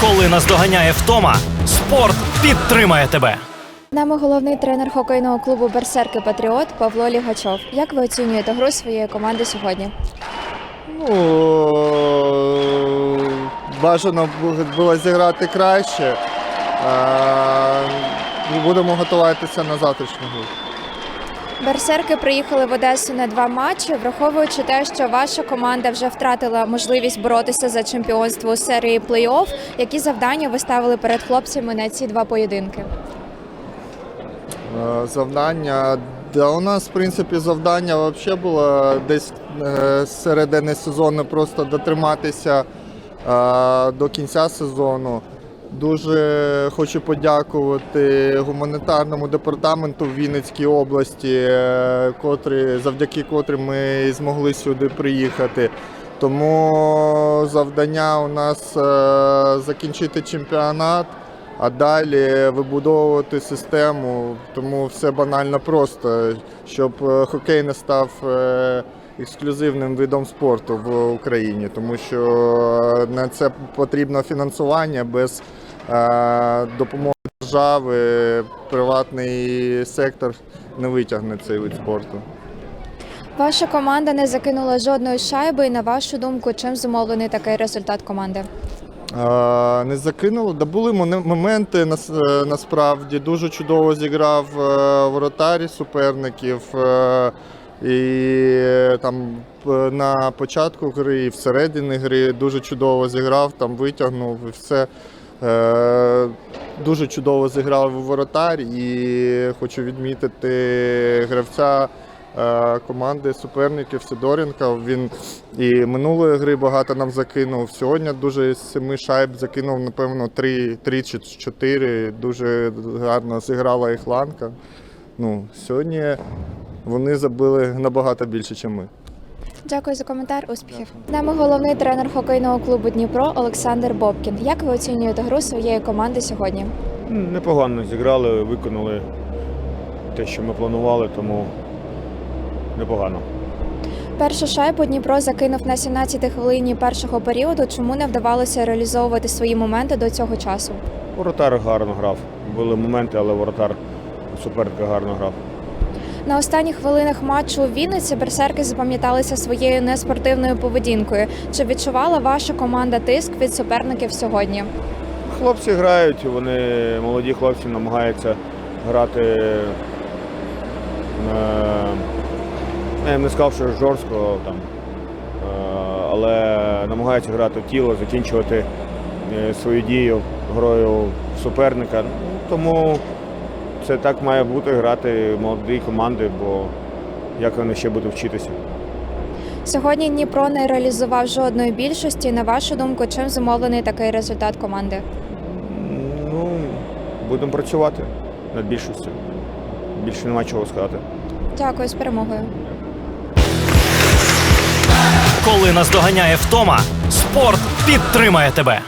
Коли наздоганяє втома, спорт підтримає тебе. Нами головний тренер хокейного клубу Берсерки Патріот Павло Лігачов. Як ви оцінюєте гру своєї команди сьогодні? Ну, бажано було зіграти краще. Будемо готуватися на завтрашню гру. Берсерки приїхали в Одесу на два матчі, враховуючи те, що ваша команда вже втратила можливість боротися за чемпіонство у серії плей-офф. Які завдання ви ставили перед хлопцями на ці два поєдинки? Е, Завдання. Да, у нас, в принципі, завдання взагалі було десь е, з середини сезону просто дотриматися е, до кінця сезону. Дуже хочу подякувати гуманітарному департаменту в Вінницькій області, е, котрі, завдяки котрим ми змогли сюди приїхати. Тому завдання у нас е, закінчити чемпіонат, а далі вибудовувати систему. Тому все банально просто, щоб е, хокей не став ексклюзивним видом спорту в Україні, тому що е, на це потрібно фінансування без е, допомоги держави. Приватний сектор не витягне цей вид спорту. Ваша команда не закинула жодної шайби. І на вашу думку, чим зумовлений такий результат команди? Е, Не закинуло. Да були моменти насправді. Дуже чудово зіграв воротарі суперників. І е, там на початку гри, і всередині гри дуже чудово зіграв, там витягнув і все. Е, Дуже чудово зіграв воротар і хочу відмітити гравця е, команди суперників Сидоренка. Він і минулої гри багато нам закинув. Сьогодні дуже з семи шайб закинув, напевно, три, три чи чотири. Дуже гарно зіграла їх ланка. Ну, сьогодні вони забили набагато більше, ніж ми. Дякую за коментар. Успіхів. Нами головний тренер хокейного клубу Дніпро Олександр Бобкін. Як ви оцінюєте гру своєї команди сьогодні? Непогано зіграли, виконали те, що ми планували, тому непогано. Першу шайбу Дніпро закинув на 17-й хвилині першого періоду. Чому не вдавалося реалізовувати свої моменти до цього часу? Воротар гарно грав. Були моменти, але воротар суперника гарно грав. На останніх хвилинах матчу у Вінниці берсерки запам'яталися своєю неспортивною поведінкою. Чи відчувала ваша команда тиск від суперників сьогодні? Хлопці грають, вони молоді хлопці намагаються грати. Е, я не сказав, що жорстко там, е, але намагаються грати в тіло, закінчувати е, свою дію грою суперника. Тому це так має бути грати молоді команди, бо як вони ще будуть вчитися. Сьогодні Дніпро не реалізував жодної більшості. На вашу думку, чим зумовлений такий результат команди? Ну, будемо працювати над більшістю. Більше нема чого сказати. Дякую з перемогою. Коли наздоганяє втома, спорт підтримає тебе.